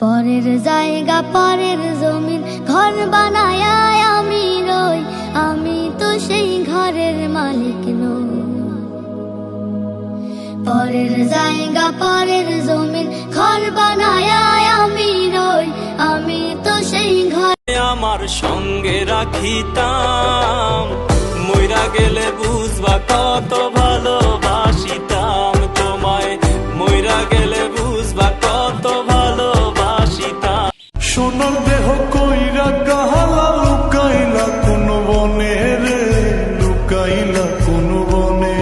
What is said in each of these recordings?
পরের জায়গা, পরের জমিন, ঘর বানায় আমি রই আমি তো সেই ঘরের মালিক নই। পরের জায়গা, পরের জমিন, ঘর বানায় আমি রই আমি তো সেই ঘর আমার সঙ্গে রাখিতাম, মইরা গেলে বুঝবা কত ভালোবাসিতাম দেহ কইরা কাহালা লুকাইলা, কোন বনে রে লুকাইলা, কোন বনে।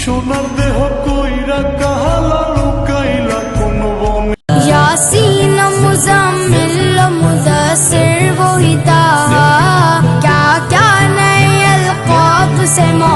সোনার দেহ কইরা কাহালা লুকাইলা, কোন বনে। ইয়াসিন মুজাম্মিল মুদাসির وهدا كعكان يلقى قسمه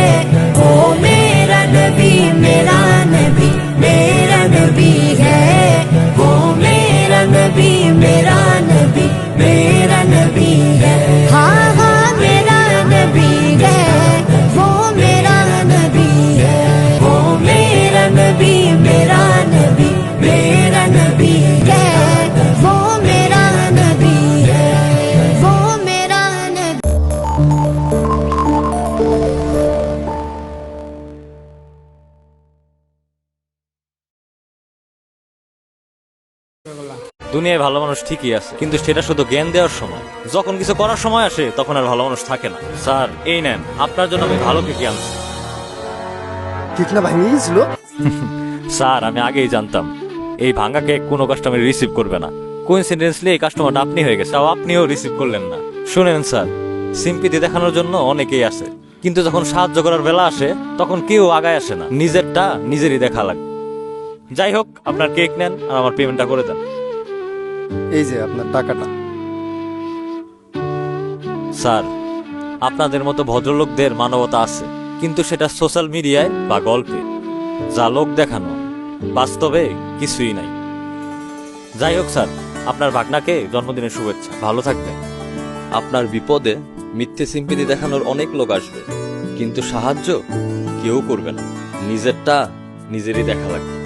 দুনিয়ায় ভালো মানুষ ঠিকই আছে কিন্তু সেটা শুধু জ্ঞান দেওয়ার সময়। যখন কিছু করার সময় আসে তখন আর ভালো মানুষ থাকে না। স্যার এই নেন আপনার জন্য আমি ভালো কেকি আনছি? কেকটা ভাঙিয়ে গেছিল। স্যার আমি আগেই জানতাম এই ভাঙা কেক কোনো কাস্টমার রিসিভ করবে না। কোইন্সিডেন্সলি এই কাস্টমারটা আপনি হয়ে গেছে তাও আপনিও রিসিভ করলেন না। শুনেন স্যার সিম্পিতি দেখানোর জন্য অনেকেই আসে কিন্তু যখন সাহায্য করার বেলা আসে তখন কেউ আগায় আসে না। নিজেরটা নিজেরই দেখা লাগে যাই হোক আপনার কেক নেন আর আমার পেমেন্টটা করে দেন। এই যে আপনার টাকাটা। স্যার আপনাদের মতো ভদ্রলোকদের মানবতা আছে কিন্তু সেটা সোশ্যাল মিডিয়ায় বা গল্পে যা লোক দেখানো বাস্তবে কিছুই নাই। যাই হোক স্যার আপনার ভাগনাকে জন্মদিনের শুভেচ্ছা। ভালো থাকবেন। আপনার বিপদে মিথ্যে সিম্পিতি দেখানোর অনেক লোক আসবে কিন্তু সাহায্য কেউ করবে না। নিজেরটা নিজেরই দেখা লাগবে।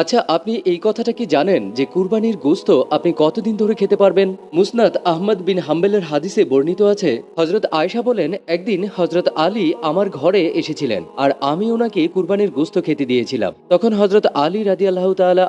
আচ্ছা আপনি এই কথাটা কি জানেন যে কুরবানির গোস্ত আপনি কতদিন ধরে খেতে পারবেন? মুসনাদ আহমদ বিন হাম্বেলের হাদিসে বর্ণিত আছে হজরত আয়সা বলেন, একদিন হজরত আলী আমার ঘরে এসেছিলেন, আর আমি ওনাকে কুরবানির গোস্ত খেতে দিয়েছিলাম। তখন হজরত আলী রাজি আল্লাহ তাআলা